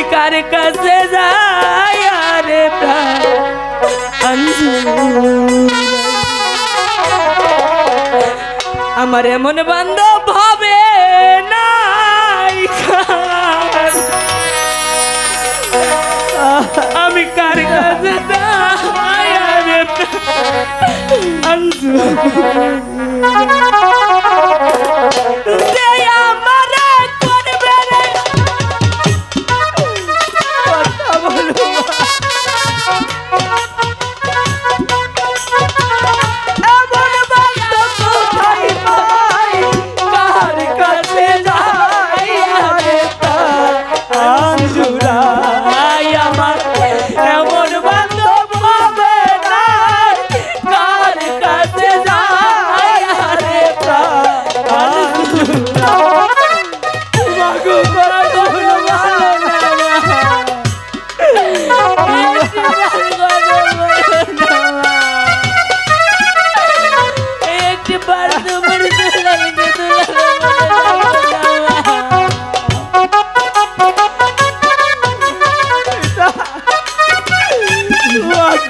আমি কার কাছে যাই আরে প্রাণ আমার এমন বান্ধব হবে নাই আমি কার কাছে যাই, আরে প্রাণ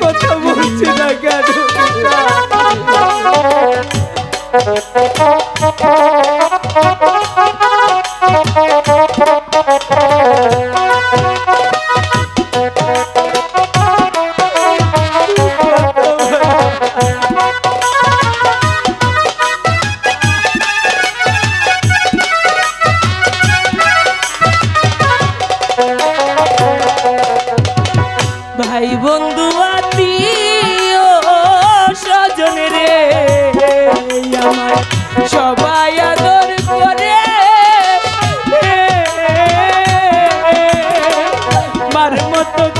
কথা বলছি না কেন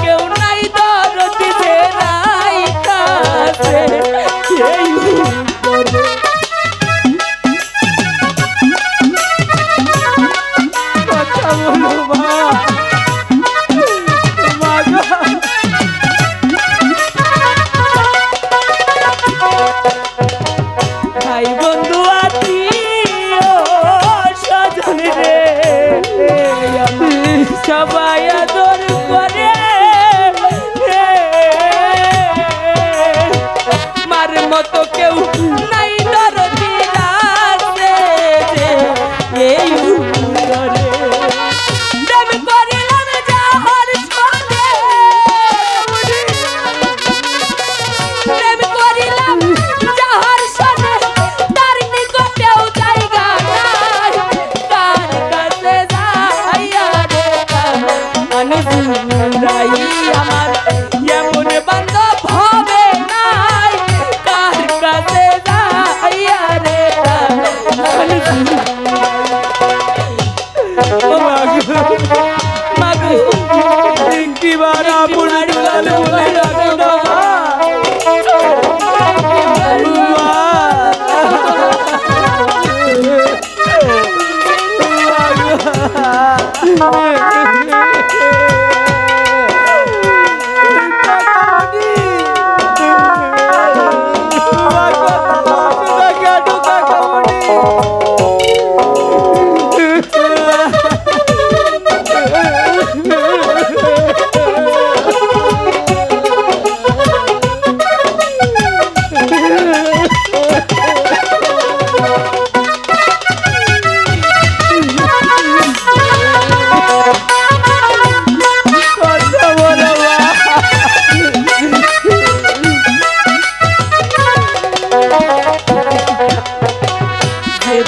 que una y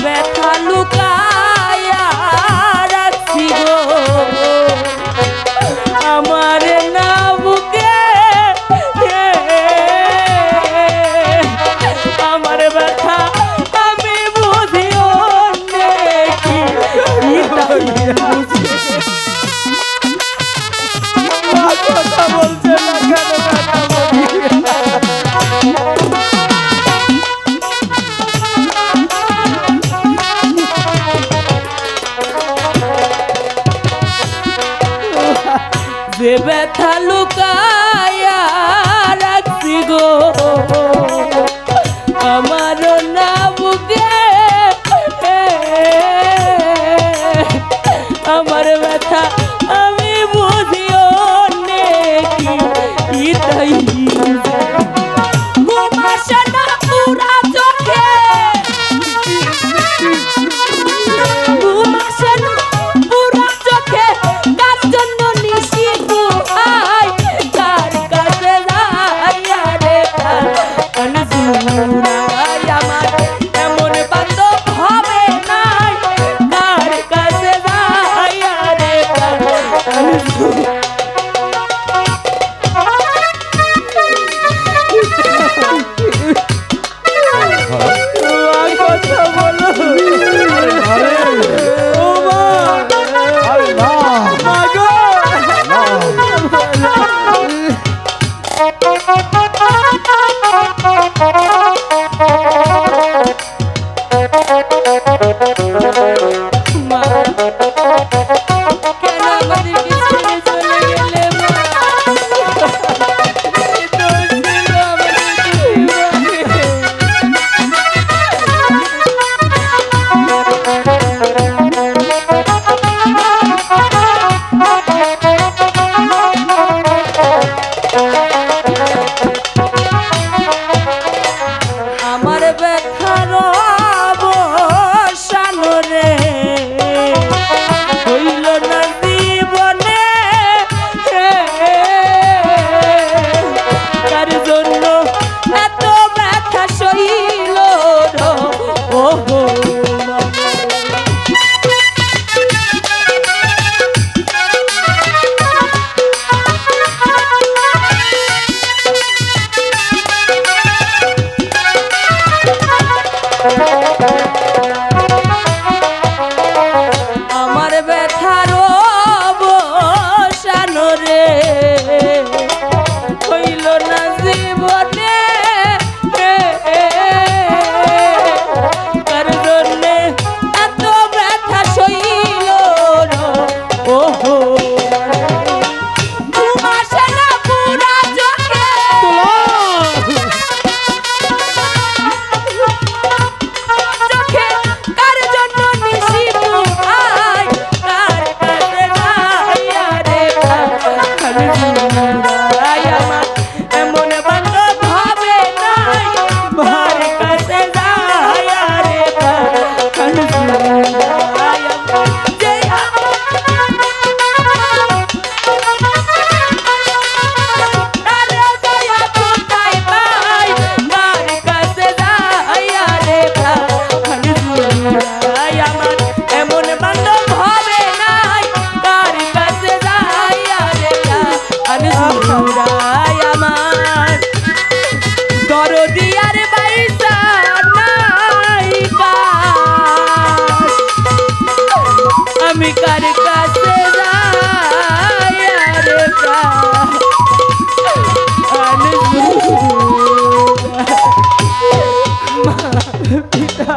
ব্যথা লুকা সে ব্যথা লুকায়া রাখছি গো। আমার না আমার ব্যথা আমি at আমি কার কাছে পিতা।